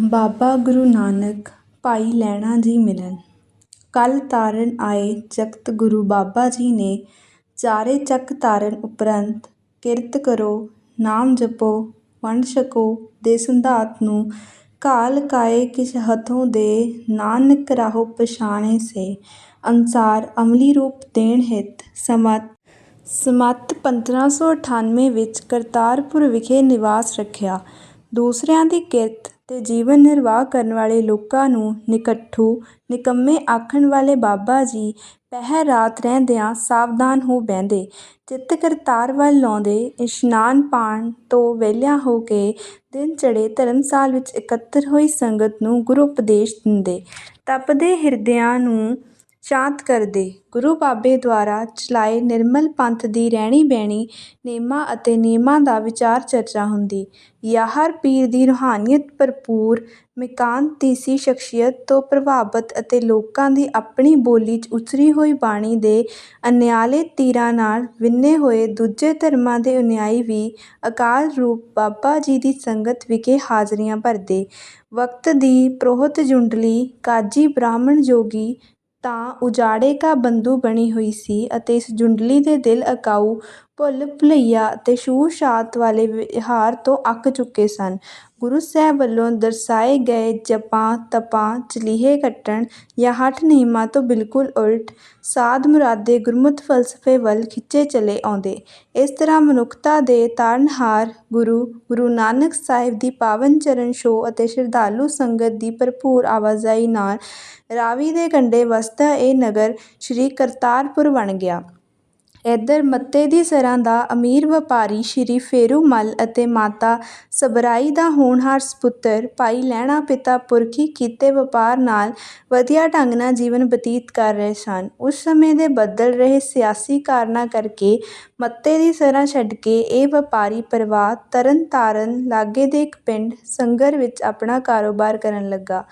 ਬਾਬਾ ਗੁਰੂ ਨਾਨਕ ਭਾਈ ਲਹਿਣਾ ਜੀ ਮਿਲਣ। ਕਲ ਤਾਰਨ ਆਏ ਜਗਤ ਗੁਰੂ ਬਾਬਾ ਜੀ ਨੇ, ਚਾਰੇ ਚੱਕ ਤਾਰਨ ਉਪਰੰਤ ਕਿਰਤ ਕਰੋ, ਨਾਮ ਜਪੋ, ਵੰਡ ਛਕੋ ਦੇ ਸੰਧਾਤ ਨੂੰ। ਕਾਲ ਕਾਏ ਕਿਛ ਹੱਥੋਂ ਦੇ, ਨਾਨਕ ਰਾਹੋ ਪਛਾਣੇ ਸੇ। ਅਨੁਸਾਰ ਅਮਲੀ ਰੂਪ ਦੇਣ ਹਿਤ ਸਮਤ। ਸਮਤ 1598 ਵਿੱਚ ਕਰਤਾਰਪੁਰ ਵਿਖੇ ਨਿਵਾਸ ਰੱਖਿਆ। ਦੂਸਰਿਆਂ ਦੀ ਕਿਰਤ ਅਤੇ ਜੀਵਨ ਨਿਰਵਾਹ ਕਰਨ ਵਾਲੇ ਲੋਕਾਂ ਨੂੰ ਨਿਕੱਠੂ, ਨਿਕੰਮੇ ਆਖਣ ਵਾਲੇ ਬਾਬਾ ਜੀ ਪਹਿਰ ਰਾਤ ਰਹਿੰਦਿਆਂ ਸਾਵਧਾਨ ਹੋ ਬਹਿੰਦੇ। ਚਿੱਤ ਕਰਤਾਰ ਵੱਲ ਲਾਉਂਦੇ, ਇਸ਼ਨਾਨ ਪਾਣ ਤੋਂ ਵਿਹਲਿਆਂ ਹੋ ਕੇ ਦਿਨ ਚੜ੍ਹੇ ਧਰਮਸਾਲ ਵਿੱਚ ਇਕੱਤਰ ਹੋਈ ਸੰਗਤ ਨੂੰ ਗੁਰੂ ਉਪਦੇਸ਼ ਦਿੰਦੇ। ਤਪਦੇ ਹਿਰਦਿਆਂ ਨੂੰ ਸ਼ਾਂਤ ਕਰਦੇ ਗੁਰੂ ਬਾਬੇ ਦੁਆਰਾ ਚਲਾਏ ਨਿਰਮਲ ਪੰਥ ਦੀ ਰਹਿਣੀ ਬਹਿਣੀ, ਨੇਮਾਂ ਅਤੇ ਨਿਯਮਾਂ ਦਾ ਵਿਚਾਰ ਚਰਚਾ ਹੁੰਦੀ। ਯਾਹਰ ਪੀਰ ਦੀ ਰੂਹਾਨੀਅਤ ਭਰਪੂਰ ਮਿਕਾਨਤੀਸੀ ਸ਼ਖਸੀਅਤ ਤੋਂ ਪ੍ਰਭਾਵਿਤ ਅਤੇ ਲੋਕਾਂ ਦੀ ਆਪਣੀ ਬੋਲੀ 'ਚ ਉਚਰੀ ਹੋਈ ਬਾਣੀ ਦੇ ਅਨਿਆਲੇ ਤੀਰਾਂ ਨਾਲ ਵਿੰਨੇ ਹੋਏ ਦੂਜੇ ਧਰਮਾਂ ਦੇ ਅਨੁਯਾਈ ਵੀ ਅਕਾਲ ਰੂਪ ਬਾਬਾ ਜੀ ਦੀ ਸੰਗਤ ਵਿਖੇ ਹਾਜ਼ਰੀਆਂ ਭਰਦੇ। ਵਕਤ ਦੀ ਪ੍ਰੋਹਤ ਜੁੰਡਲੀ ਕਾਜੀ ਬ੍ਰਾਹਮਣ ਜੋਗੀ ਤਾਂ ਉਜਾੜੇ ਕਾ ਬੰਧੂ ਬਣੀ ਹੋਈ ਸੀ ਅਤੇ ਇਸ ਜੁੰਡਲੀ ਦੇ ਦਿਲ ਅਕਾਊ ਭੁੱਲ ਭੁਲੱਈਆ ਅਤੇ ਛੂਤ ਛਾਤ ਵਾਲੇ ਵਿਹਾਰ ਤੋਂ ਅੱਕ ਚੁੱਕੇ ਸਨ। ਗੁਰੂ ਸਾਹਿਬ ਵੱਲੋਂ ਦਰਸਾਏ ਗਏ ਜਪਾਂ ਤਪਾਂ, ਚਲੀਹੇ ਕੱਟਣ ਜਾਂ ਹਠ ਨਿਯਮਾਂ ਤੋਂ ਬਿਲਕੁਲ ਉਲਟ ਸਾਧ ਮੁਰਾਦੇ ਗੁਰਮਤਿ ਫ਼ਲਸਫ਼ੇ ਵੱਲ ਖਿੱਚੇ ਚਲੇ ਆਉਂਦੇ। ਇਸ ਤਰ੍ਹਾਂ ਮਨੁੱਖਤਾ ਦੇ ਤਾਰਨਹਾਰ ਗੁਰੂ ਗੁਰੂ ਨਾਨਕ ਸਾਹਿਬ ਦੀ ਪਾਵਨ ਚਰਨ ਛੋਹ ਅਤੇ ਸ਼ਰਧਾਲੂ ਸੰਗਤ ਦੀ ਭਰਪੂਰ ਆਵਾਜਾਈ ਨਾਲ ਰਾਵੀ ਦੇ ਕੰਢੇ ਵਸਦਾ ਇਹ ਨਗਰ ਸ੍ਰੀ ਕਰਤਾਰਪੁਰ ਬਣ ਗਿਆ। ਇੱਧਰ ਮੱਤੇ ਦੀ ਸਰਾਂ ਦਾ ਅਮੀਰ ਵਪਾਰੀ ਸ਼੍ਰੀ ਫੇਰੂ ਮੱਲ ਅਤੇ ਮਾਤਾ ਸਬਰਾਈ ਦਾ ਹੋਣਹਾਰ ਸਪੁੱਤਰ ਭਾਈ ਲਹਿਣਾ ਪਿਤਾ ਪੁਰਖੀ ਕੀਤੇ ਵਪਾਰ ਨਾਲ ਵਧੀਆ ਢੰਗ ਨਾਲ ਜੀਵਨ ਬਤੀਤ ਕਰ ਰਹੇ ਸਨ। ਉਸ ਸਮੇਂ ਦੇ ਬਦਲ ਰਹੇ ਸਿਆਸੀ ਕਾਰਨਾਂ ਕਰਕੇ ਮੱਤੇ ਦੀ ਸਰਾਂ ਛੱਡ ਕੇ ਇਹ ਵਪਾਰੀ ਪਰਿਵਾਰ ਤਰਨਤਾਰਨ ਲਾਗੇ ਦੇ ਇੱਕ ਪਿੰਡ ਸੰਗਰ ਵਿੱਚ ਆਪਣਾ ਕਾਰੋਬਾਰ ਕਰਨ ਲੱਗਾ।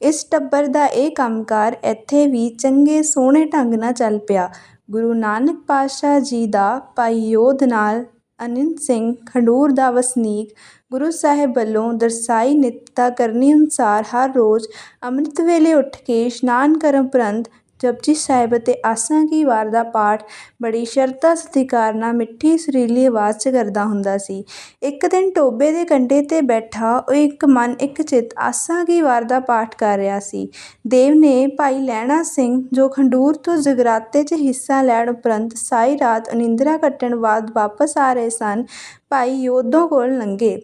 ਇਸ ਟੱਬਰ ਦਾ ਇਹ ਕੰਮਕਾਰ ਇੱਥੇ ਵੀ ਚੰਗੇ ਸੋਹਣੇ ਢੰਗ ਨਾਲ ਚੱਲ ਪਿਆ। ਗੁਰੂ ਨਾਨਕ ਪਾਤਸ਼ਾਹ ਜੀ ਦਾ ਭਾਈ ਯੋਧ ਨਾਲ ਅਨੰਦ ਸਿੰਘ ਖਡੂਰ ਦਾ ਵਸਨੀਕ ਗੁਰੂ ਸਾਹਿਬ ਵੱਲੋਂ ਦਰਸਾਈ ਨਿਤਤਾ ਕਰਨੀ ਅਨੁਸਾਰ ਹਰ ਰੋਜ਼ ਅੰਮ੍ਰਿਤ ਵੇਲੇ ਉੱਠ ਕੇ ਇਸ਼ਨਾਨ ਕਰਨ ਉਪਰੰਤ ਜਪਜੀ ਸਾਹਿਬ ਅਤੇ ਆਸਾਂ ਕੀ ਵਾਰ ਦਾ ਪਾਠ ਬੜੀ ਸ਼ਰਧਾ ਸਤਿਕਾਰ ਨਾਲ ਮਿੱਠੀ ਸੁਰੀਲੀ ਆਵਾਜ਼ 'ਚ ਕਰਦਾ ਹੁੰਦਾ ਸੀ। ਇੱਕ ਦਿਨ ਟੋਬੇ ਦੇ ਕੰਢੇ 'ਤੇ ਬੈਠਾ, ਉਹ ਇੱਕ ਮਨ, ਇੱਕ ਚਿੱਤ ਆਸਾਂ ਕੀ ਵਾਰ ਦਾ ਪਾਠ ਕਰ ਰਿਹਾ ਸੀ। ਦੇਵ ਨੇ ਭਾਈ ਲਹਿਣਾ ਸਿੰਘ, ਜੋ ਖੰਡੂਰ ਤੋਂ ਜਗਰਾਤੇ 'ਚ ਹਿੱਸਾ ਲੈਣ ਉਪਰੰਤ ਸਾਰੀ ਰਾਤ ਅਨਿੰਦਰਾ ਕੱਟਣ ਬਾਅਦ ਵਾਪਸ ਆ ਰਹੇ ਸਨ, ਭਾਈ ਯੋਧੋ ਕੋਲ ਲੰਘੇ।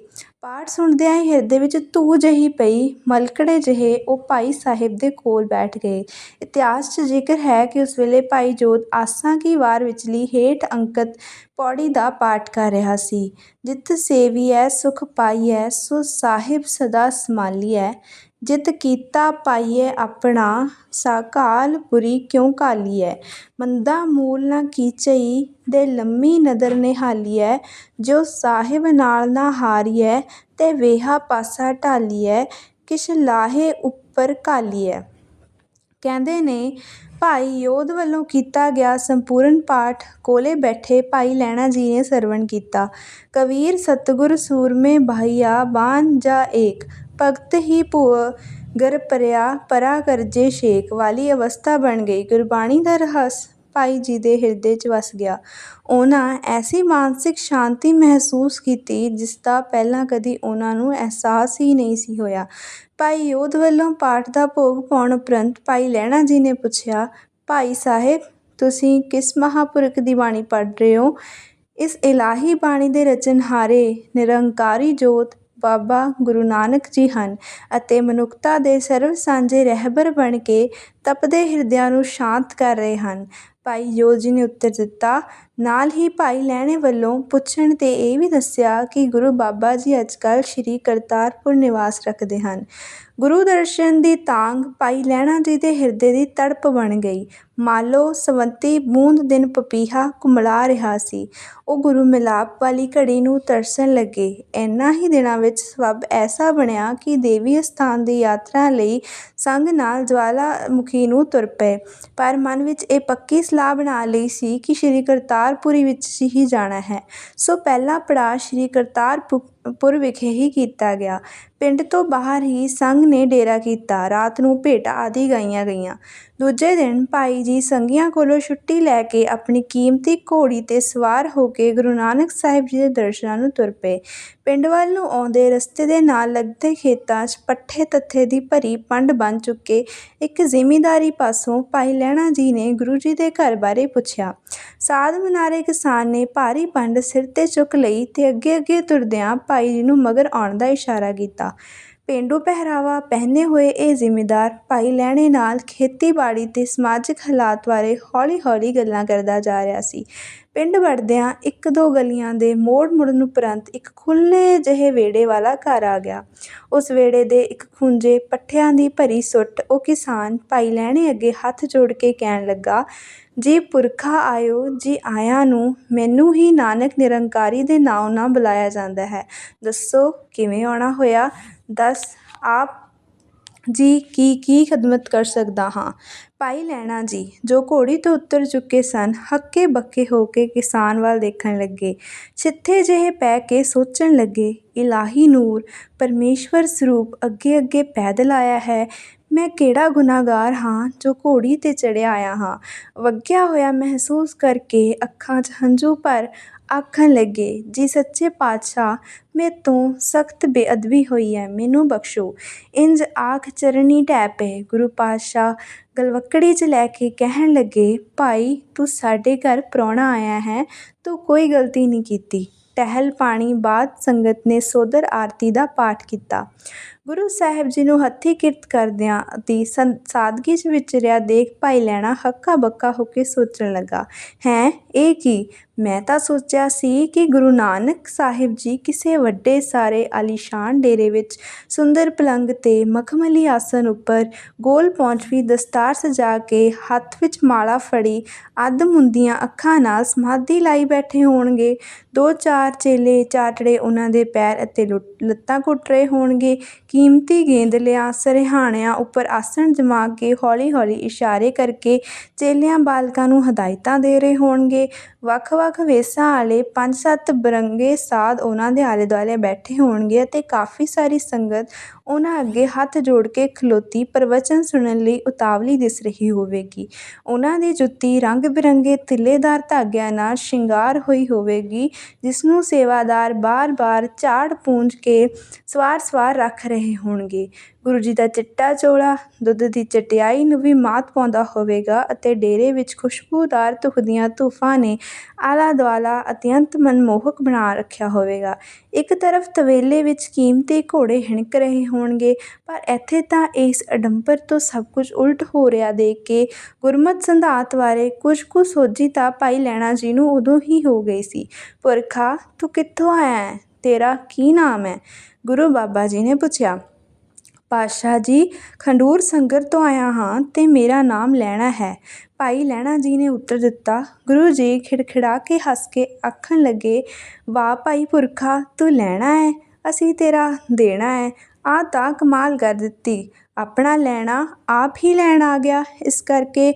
ਪਾਠ ਸੁਣਦਿਆਂ ਹੀ ਹਿਰਦੇ ਵਿੱਚ ਧੂ ਜਿਹੀ ਪਈ, ਮਲਕੜੇ ਜਿਹੇ ਉਹ ਭਾਈ ਸਾਹਿਬ ਦੇ ਕੋਲ ਬੈਠ ਗਏ। ਇਤਿਹਾਸ 'ਚ ਜ਼ਿਕਰ ਹੈ ਕਿ ਉਸ ਵੇਲੇ ਭਾਈ ਜੋਧ ਆਸਾਂ ਕੀ ਵਾਰ ਵਿਚਲੀ ਹੇਠ ਅੰਕਿਤ ਪੌੜੀ ਦਾ ਪਾਠ ਕਰ ਰਿਹਾ ਸੀ। ਜਿਤ ਸੇਵੀਐ, ਸੁਖ ਪਾਈਐ, ਸੋ ਸਾਹਿਬ ਸਦਾ ਸਮਾਲੀਐ। ਜਿਤ ਕੀਤਾ ਪਾਈਐ ਆਪਣਾ ਸਾਕਾਲ ਬੁਰੀ ਕਿਉ ਘਾਲੀਐ? ਮੰਦਾ ਮੂਲ ਨਾ ਕੀਚਈ ਦੇ ਲੰਮੀ ਨਦਰ ਨਿਹਾਲੀਐ, ਜੋ ਸਾਹਿਬ ਨਾਲ ਨਾ ਹਾਰੀਐ ਤੇ ਵੇਹਾ ਪਾਸਾ ਢਾਲੀਐ, ਕਿਛ ਲਾਹੇ ਉੱਪਰ ਘਾਲੀਐ। ਕਹਿੰਦੇ ਨੇ, ਭਾਈ ਯੋਧ ਵੱਲੋਂ ਕੀਤਾ ਗਿਆ ਸੰਪੂਰਨ ਪਾਠ, ਕੋਲੇ ਬੈਠੇ ਭਾਈ ਲਹਿਣਾ ਜੀ ਨੇ ਸਰਵਣ ਕੀਤਾ। ਕਬੀਰ ਸਤਿਗੁਰ ਸੂਰਮੇ ਭਾਈਆ ਬਾਨ ਜਾ ਏਕ। ਭਗਤ ਹੀ ਭੁਅ ਗਰ ਪਰਿਆ ਪਰਾ ਕਰਜੇ ਸ਼ੇਕ ਵਾਲੀ ਅਵਸਥਾ ਬਣ ਗਈ। ਗੁਰਬਾਣੀ ਦਾ ਰਹੱਸ ਭਾਈ ਜੀ ਦੇ ਹਿਰਦੇ 'ਚ ਵਸ ਗਿਆ। ਉਹਨਾਂ ਐਸੀ ਮਾਨਸਿਕ ਸ਼ਾਂਤੀ ਮਹਿਸੂਸ ਕੀਤੀ ਜਿਸ ਦਾ ਪਹਿਲਾਂ ਕਦੀ ਉਹਨਾਂ ਨੂੰ ਅਹਿਸਾਸ ਹੀ ਨਹੀਂ ਸੀ ਹੋਇਆ। ਭਾਈ ਯੋਧ ਵੱਲੋਂ ਪਾਠ ਦਾ ਭੋਗ ਪਾਉਣ ਉਪਰੰਤ ਭਾਈ ਲਹਿਣਾ ਜੀ ਨੇ ਪੁੱਛਿਆ, ਭਾਈ ਸਾਹਿਬ, ਤੁਸੀਂ ਕਿਸ ਮਹਾਂਪੁਰਖ ਦੀ ਬਾਣੀ ਪੜ੍ਹ ਰਹੇ ਹੋ? ਇਸ ਇਲਾਹੀ ਬਾਣੀ ਦੇ ਰਚਨਹਾਰੇ ਨਿਰੰਕਾਰੀ ਜੋਤ ਬਾਬਾ ਗੁਰੂ ਨਾਨਕ ਜੀ ਹਨ ਅਤੇ ਮਨੁੱਖਤਾ ਦੇ ਸਰਬ ਸਾਂਝੇ ਰਹਿਬਰ ਬਣ ਕੇ ਤਪਦੇ ਹਿਰਦਿਆਂ ਨੂੰ ਸ਼ਾਂਤ ਕਰ ਰਹੇ ਹਨ। ਭਾਈ ਯੋਧ ਜੀ ਨੇ ਉੱਤਰ ਦਿੱਤਾ ਨਾਲ ਹੀ ਭਾਈ ਲਹਿਣੇ ਵੱਲੋਂ ਪੁੱਛਣ 'ਤੇ ਇਹ ਵੀ ਦੱਸਿਆ ਕਿ ਗੁਰੂ ਬਾਬਾ ਜੀ ਅੱਜ ਕੱਲ੍ਹ ਸ਼੍ਰੀ ਕਰਤਾਰਪੁਰ ਨਿਵਾਸ ਰੱਖਦੇ ਹਨ। ਗੁਰੂ ਦਰਸ਼ਨ ਦੀ ਤਾਂਗ ਭਾਈ ਲਹਿਣਾ ਜੀ ਦੇ ਹਿਰਦੇ ਦੀ ਤੜਪ ਬਣ ਗਈ। ਮਾਲੋ ਸਵੰਤੀ ਬੂੰਦ ਦਿਨ ਪਪੀਹਾ ਕੁਮਲਾ ਰਿਹਾ ਸੀ। ਉਹ ਗੁਰੂ ਮਿਲਾਪ ਵਾਲੀ ਘੜੀ ਨੂੰ ਤਰਸਣ ਲੱਗੇ। ਇਨ੍ਹਾਂ ਹੀ ਦਿਨਾਂ ਵਿੱਚ ਸਬੱਬ ਐਸਾ ਬਣਿਆ ਕਿ ਦੇਵੀ ਅਸਥਾਨ ਦੀ ਯਾਤਰਾ ਲਈ ਸੰਗ ਨਾਲ ਜਵਾਲਾਮੁਖੀ ਨੂੰ ਤੁਰ ਪਏ। ਪਰ ਮਨ ਵਿੱਚ ਇਹ ਪੱਕੀ ਸਲਾਹ ਬਣਾ ਲਈ ਸੀ ਕਿ ਸ਼੍ਰੀ ਕਰਤਾਰ ਕਰਤਾਰਪੁਰੀ ਵਿੱਚ ਹੀ ਜਾਣਾ ਹੈ। ਸੋ ਪਹਿਲਾ ਪੜਾਅ ਸ਼੍ਰੀ ਕਰਤਾਰਪੁਰ ਪੁਰ ਵਿਖੇ ਹੀ ਕੀਤਾ ਗਿਆ। ਪਿੰਡ ਤੋਂ ਬਾਹਰ ਹੀ ਸੰਘ ਨੇ ਡੇਰਾ ਕੀਤਾ। ਰਾਤ ਨੂੰ ਭੇਟਾਂ ਆਦਿ ਗਾਈਆਂ ਗਈਆਂ। ਦੂਜੇ ਦਿਨ ਭਾਈ ਜੀ ਸੰਘੀਆਂ ਕੋਲੋਂ ਛੁੱਟੀ ਲੈ ਕੇ ਆਪਣੀ ਕੀਮਤੀ ਘੋੜੀ 'ਤੇ ਸਵਾਰ ਹੋ ਕੇ ਗੁਰੂ ਨਾਨਕ ਸਾਹਿਬ ਜੀ ਦੇ ਦਰਸ਼ਨਾਂ ਨੂੰ ਤੁਰ ਪਏ। ਪਿੰਡ ਵੱਲ ਨੂੰ ਆਉਂਦੇ ਰਸਤੇ ਦੇ ਨਾਲ ਲੱਗਦੇ ਖੇਤਾਂ 'ਚ ਪੱਠੇ ਤੱਥੇ ਦੀ ਭਰੀ ਪੰਡ ਬਣ ਚੁੱਕੇ ਇੱਕ ਜ਼ਿਮੀਂਦਾਰੀ ਪਾਸੋਂ ਭਾਈ ਲਹਿਣਾ ਜੀ ਨੇ ਗੁਰੂ ਜੀ ਦੇ ਘਰ ਬਾਰੇ ਪੁੱਛਿਆ। ਸਾਧ ਮਨਾਰੇ ਕਿਸਾਨ ਨੇ ਭਾਰੀ ਪੰਡ ਸਿਰ 'ਤੇ ਚੁੱਕ ਲਈ ਤੇ ਅੱਗੇ ਅੱਗੇ ਤੁਰਦਿਆਂ ਭਾਈ ਜੀ ਨੂੰ ਮਗਰ ਆਉਣ ਦਾ ਇਸ਼ਾਰਾ ਕੀਤਾ। ਪੇਂਡੂ ਪਹਿਰਾਵਾ ਪਹਿਨੇ ਹੋਏ ਇਹ ਜ਼ਿਮੀਂਦਾਰ ਭਾਈ ਲਹਿਣੇ ਨਾਲ ਖੇਤੀਬਾੜੀ ਤੇ ਸਮਾਜਿਕ ਹਾਲਾਤ ਬਾਰੇ ਹੌਲੀ ਹੌਲੀ ਗੱਲਾਂ ਕਰਦਾ ਜਾ ਰਿਹਾ ਸੀ। ਪਿੰਡ ਵੜਦਿਆਂ ਇੱਕ ਦੋ ਗਲੀਆਂ ਦੇ ਮੋੜ ਮੁੜਨ ਉਪਰੰਤ ਇੱਕ ਖੁੱਲ੍ਹੇ ਜਿਹੇ ਵਿਹੜੇ ਵਾਲਾ ਘਰ ਆ ਗਿਆ। ਉਸ ਵਿਹੜੇ ਦੇ ਇੱਕ ਖੂੰਜੇ ਪੱਠਿਆਂ ਦੀ ਭਰੀ ਸੁੱਟ ਉਹ ਕਿਸਾਨ ਭਾਈ ਲਹਿਣੇ ਅੱਗੇ ਹੱਥ ਜੋੜ ਕੇ ਕਹਿਣ ਲੱਗਾ, ਜੀ ਪੁਰਖਾ ਆਇਓ, ਜੀ ਆਇਆਂ ਨੂੰ, ਮੈਨੂੰ ਹੀ ਨਾਨਕ ਨਿਰੰਕਾਰੀ ਦੇ ਨਾਮ ਨਾਲ ਬੁਲਾਇਆ ਜਾਂਦਾ ਹੈ। ਦੱਸੋ ਕਿਵੇਂ ਆਉਣਾ ਹੋਇਆ? ਦੱਸ, ਆਪ ਜੀ, ਕੀ ਕੀ ਖਦਮਤ ਕਰ ਸਕਦਾ ਹਾਂ? ਭਾਈ ਲਹਿਣਾ ਜੀ, ਜੋ ਘੋੜੀ ਤੋਂ ਉਤਰ ਚੁੱਕੇ ਸਨ, ਹੱਕੇ ਬੱਕੇ ਹੋ ਕੇ ਕਿਸਾਨ ਵੱਲ ਦੇਖਣ ਲੱਗੇ। ਛਿੱਥੇ ਜਿਹੇ ਪੈ ਕੇ ਸੋਚਣ ਲੱਗੇ, ਇਲਾਹੀ ਨੂਰ ਪਰਮੇਸ਼ਵਰ ਸਰੂਪ ਅੱਗੇ ਅੱਗੇ ਪੈਦਲ ਆਇਆ ਹੈ। ਮੈਂ ਕਿਹੜਾ ਗੁਨਾਹਗਾਰ ਹਾਂ ਜੋ ਘੋੜੀ 'ਤੇ ਚੜ੍ਹਿਆ ਆਇਆ ਹਾਂ? ਵਗਿਆ ਹੋਇਆ ਮਹਿਸੂਸ ਕਰਕੇ ਅੱਖਾਂ 'ਚ ਹੰਝੂ ਭਰ ਆਖਣ ਲੱਗੇ, ਜੀ ਸੱਚੇ ਪਾਤਸ਼ਾਹ ਮੇਰੇ ਤੋਂ ਸਖਤ ਬੇਅਦਬੀ ਹੋਈ ਹੈ ਮੈਨੂੰ ਬਖਸ਼ੋ। ਇੰਜ ਆਖ ਚਰਨੀ ਢਹਿ ਪਏ। ਗੁਰੂ ਪਾਤਸ਼ਾਹ ਗਲਵੱਕੜੀ 'ਚ ਲੈ ਕੇ ਕਹਿਣ ਲੱਗੇ, ਭਾਈ, ਤੂੰ ਸਾਡੇ ਘਰ ਪ੍ਰਾਹੁਣਾ ਆਇਆ ਹੈ, ਤੂੰ ਕੋਈ ਗਲਤੀ ਨਹੀਂ ਕੀਤੀ। ਟਹਿਲ ਪਾਣੀ ਬਾਅਦ ਸੰਗਤ ਨੇ ਸੋਧਰ ਆਰਤੀ ਦਾ ਪਾਠ ਕੀਤਾ। ਗੁਰੂ ਸਾਹਿਬ ਜੀ ਨੂੰ ਹੱਥੀਂ ਕਿਰਤ ਕਰਦਿਆਂ ਅਤੇ ਸੰ, ਸਾਦਗੀ 'ਚ ਵਿਚਰਿਆ ਦੇਖ ਭਾਈ ਲੈਣਾ ਹੱਕਾ ਬੱਕਾ ਹੋ ਕੇ ਸੋਚਣ ਲੱਗਾ। ਹੈਂ, ਇਹ ਕੀ? ਮੈਂ ਤਾਂ ਸੋਚਿਆ ਸੀ ਕਿ ਗੁਰੂ ਨਾਨਕ ਸਾਹਿਬ ਜੀ ਕਿਸੇ ਵੱਡੇ ਸਾਰੇ ਆਲੀਸ਼ਾਨ ਡੇਰੇ ਵਿੱਚ ਸੁੰਦਰ ਪਲੰਗ 'ਤੇ ਮਖਮਲੀ ਆਸਨ ਉੱਪਰ ਗੋਲ ਪਹੁੰਚਵੀਂ ਦਸਤਾਰ ਸਜਾ ਕੇ ਹੱਥ ਵਿੱਚ ਮਾਲਾ ਫੜੀ, ਅੱਧ ਮੁੰਦੀਆਂ ਅੱਖਾਂ ਨਾਲ ਸਮਾਧੀ ਲਾਈ ਬੈਠੇ ਹੋਣਗੇ। ਦੋ ਚਾਰ ਚੇਲੇ ਚਾਟੜੇ ਉਹਨਾਂ ਦੇ ਪੈਰ ਅਤੇ ਲੁ- ਲੱਤਾਂ ਘੁੱਟ ਰਹੇ ਹੋਣਗੇ। ਕੀਮਤੀ ਗੇਂਦ ਲਿਆ ਸਰਹਾਣਿਆਂ ਉੱਪਰ ਆਸਣ ਜਮਾ ਕੇ ਹੌਲੀ ਹੌਲੀ ਇਸ਼ਾਰੇ ਕਰਕੇ ਚੇਲਿਆਂ ਬਾਲਕਾਂ ਨੂੰ ਹਦਾਇਤਾਂ ਦੇ ਰਹੇ ਹੋਣਗੇ। ਵੱਖ ਵੱਖ-ਵੱਖ ਵੇਸਾਂ ਵਾਲੇ ਪੰਜ ਸੱਤ ਬਰੰਗੇ ਸਾਧ ਉਹਨਾਂ ਦੇ ਆਲੇ ਦੁਆਲੇ ਬੈਠੇ ਹੋਣਗੇ ਅਤੇ ਕਾਫੀ ਸਾਰੀ ਸੰਗਤ ਉਹਨਾਂ ਅੱਗੇ ਹੱਥ ਜੋੜ ਕੇ ਖਲੋਤੀ, ਪ੍ਰਵਚਨ ਸੁਣਨ ਲਈ ਉਤਾਵਲੀ ਦਿਸ ਰਹੀ ਹੋਵੇਗੀ। ਉਹਨਾਂ ਦੀ ਜੁੱਤੀ ਰੰਗ ਬਿਰੰਗੇ ਤਿੱਲੇਦਾਰ ਧਾਗਿਆਂ ਨਾਲ ਸ਼ਿੰਗਾਰ ਹੋਈ ਹੋਵੇਗੀ ਜਿਸ ਨੂੰ ਸੇਵਾਦਾਰ ਬਾਰ-ਬਾਰ ਝਾੜ ਪੂੰਝ ਕੇ ਸਵਾਰ-ਸਵਾਰ ਰੱਖ ਰਹੇ ਹੋਣਗੇ। ਗੁਰੂ ਜੀ ਦਾ ਚਿੱਟਾ ਚੋਲਾ, ਦੁੱਧ ਦੀ ਚਟਿਆਈ ਨੂੰ ਵੀ ਮਾਤ ਪਾਉਂਦਾ ਹੋਵੇਗਾ ਅਤੇ ਡੇਰੇ ਵਿੱਚ ਖੁਸ਼ਬੂਦਾਰ ਧੁਖਦੀਆਂ ਧੂਫਾਂ ਨੇ ਆਲਾ ਦੁਆਲਾ ਅਤਿਅੰਤ ਮਨਮੋਹਕ ਬਣਾ ਰੱਖਿਆ ਹੋਵੇਗਾ। ਇੱਕ ਤਰਫ ਤਵੇਲੇ ਵਿੱਚ ਕੀਮਤੀ ਘੋੜੇ ਹਿਣਕ ਰਹੇ ਹੋਣਗੇ। ਪਰ ਇੱਥੇ ਤਾਂ ਇਸ ਅਡੰਬਰ ਤੋਂ ਸਭ ਕੁਝ ਉਲਟ ਹੋ ਰਿਹਾ ਦੇਖ ਕੇ ਗੁਰਮਤ ਸੰਧਾਤ ਬਾਰੇ ਕੁਝ ਕੁ ਸੋਝੀ ਤਾਂ ਭਾਈ ਲੈਣਾ ਜੀ ਨੂੰ ਉਦੋਂ ਹੀ ਹੋ ਗਈ ਸੀ। ਪੁਰਖਾ, ਤੂੰ ਕਿੱਥੋਂ ਆਇਆ ਹੈ? ਤੇਰਾ ਕੀ ਨਾਮ ਹੈ? ਗੁਰੂ ਬਾਬਾ ਜੀ ਨੇ ਪੁੱਛਿਆ। ਪਾਤਸ਼ਾਹ ਜੀ, ਖੰਡੂਰ ਸੰਗਰ ਤੋਂ ਆਇਆ ਹਾਂ ਤੇ ਮੇਰਾ ਨਾਮ ਲੈਣਾ ਹੈ। ਭਾਈ ਲੈਣਾ ਜੀ ਨੇ ਉੱਤਰ ਦਿੱਤਾ। ਗੁਰੂ ਜੀ ਖਿੜਖਿੜਾ ਕੇ ਹੱਸ ਕੇ ਆਖਣ ਲੱਗੇ, ਵਾਹ ਭਾਈ ਪੁਰਖਾ, ਤੂੰ ਲੈਣਾ ਹੈ? ਅਸੀਂ ਤੇਰਾ ਦੇਣਾ ਹੈ। ਆਹ ਤਾਂ ਕਮਾਲ ਕਰ ਦਿੱਤੀ। ਆਪਣਾ ਲੈਣਾ ਆਪ ਹੀ ਲੈਣ ਆ ਗਿਆ। ਇਸ ਕਰਕੇ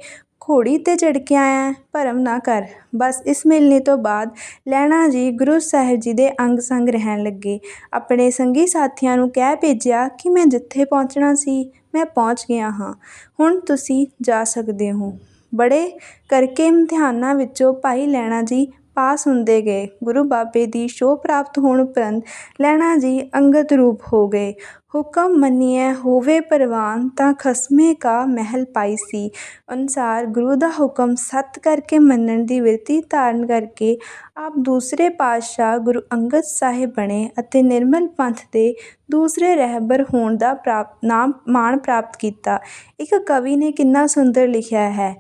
ਘੋੜੀ ਤੇ ਚੜ ਕੇ ਆਇਆ। ਹੈ, ਭਰਮ ਨਾ ਕਰ। ਬਸ ਇਸ ਮੇਲੇ ਤੋਂ ਬਾਅਦ ਲੈਣਾ ਜੀ ਗੁਰੂ ਸਾਹਿਬ ਜੀ ਦੇ ਅੰਗ ਸੰਗ ਰਹਿਣ ਲੱਗੇ। ਆਪਣੇ ਸੰਗੀ ਸਾਥੀਆਂ ਨੂੰ ਕਹਿ ਭੇਜਿਆ ਕਿ ਮੈਂ ਜਿੱਥੇ ਪਹੁੰਚਣਾ ਸੀ ਮੈਂ ਪਹੁੰਚ ਗਿਆ ਹਾਂ। ਹੁਣ ਤੁਸੀਂ ਜਾ ਸਕਦੇ ਹੋ। ਬੜੇ ਕਰਕੇ ਇਮਤਿਹਾਨਾਂ ਵਿੱਚੋਂ ਭਾਈ ਲੈਣਾ ਜੀ ਪਾਸ ਹੁੰਦੇ ਗਏ। ਗੁਰੂ ਬਾਬੇ ਦੀ ਸ਼ੋਅ ਪ੍ਰਾਪਤ ਹੋਣ ਉਪਰੰਤ ਲਹਿਣਾ ਜੀ ਅੰਗਦ ਰੂਪ ਹੋ ਗਏ। ਹੁਕਮ ਮੰਨੀਐ, ਹੋਵੇ ਪਰਵਾਨ ਤਾਂ ਖਸਮੇ ਕਾ ਮਹਿਲ ਪਾਈ ਸੀ। ਅਨੁਸਾਰ ਗੁਰੂ ਦਾ ਹੁਕਮ ਸੱਤ ਕਰਕੇ ਮੰਨਣ ਦੀ ਵਿਰਤੀ ਧਾਰਨ ਕਰਕੇ ਆਪ ਦੂਸਰੇ ਪਾਤਸ਼ਾਹ ਗੁਰੂ ਅੰਗਦ ਸਾਹਿਬ ਬਣੇ ਅਤੇ ਨਿਰਮਲ ਪੰਥ ਦੇ ਦੂਸਰੇ ਰਹਿਬਰ ਹੋਣ ਦਾ ਪ੍ਰਾਪਤ ਨਾਮ ਮਾਣ ਪ੍ਰਾਪਤ ਕੀਤਾ। ਇੱਕ ਕਵੀ ਨੇ ਕਿੰਨਾ ਸੁੰਦਰ ਲਿਖਿਆ ਹੈ।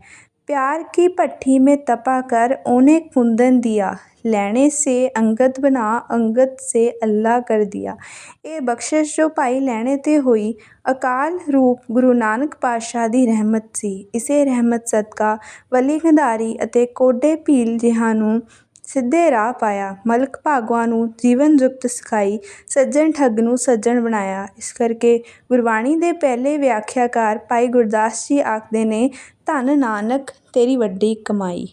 प्यार की भट्ठी में तपा कर ओने कुंदन दिया ਲੈਣੇ ਸੇ ਅੰਗਦ ਬਣਾ ਅੰਗਦ ਸੇ ਅੱਲਾ ਕਰ ਦਿਆ ਇਹ ਬਖਸ਼ਿਸ਼ ਜੋ ਭਾਈ ਲੈਣੇ ਤੇ ਹੋਈ ਅਕਾਲ ਰੂਪ ਗੁਰੂ ਨਾਨਕ ਪਾਤਸ਼ਾਹ ਦੀ ਰਹਿਮਤ ਸੀ ਇਸੇ ਰਹਿਮਤ ਸਦਕਾ ਵਲੀ ਗੰਧਾਰੀ ਅਤੇ ਕੋਡੇ ਭੀਲ ਜਿਹਾਂ ਨੂੰ ਸਿੱਧੇ ਰਾਹ ਪਾਇਆ। ਮਲਕ ਭਾਗਵਾਂ ਨੂੰ ਜੀਵਨ ਜੁਗਤ ਸਿਖਾਈ, ਸੱਜਣ ਠੱਗ ਨੂੰ ਸੱਜਣ ਬਣਾਇਆ। ਇਸ ਕਰਕੇ ਗੁਰਬਾਣੀ ਦੇ ਪਹਿਲੇ ਵਿਆਖਿਆਕਾਰ ਭਾਈ ਗੁਰਦਾਸ ਜੀ ਆਖਦੇ ਨੇ, ਧੰਨ ਨਾਨਕ, ਤੇਰੀ ਵੱਡੀ ਕਮਾਈ।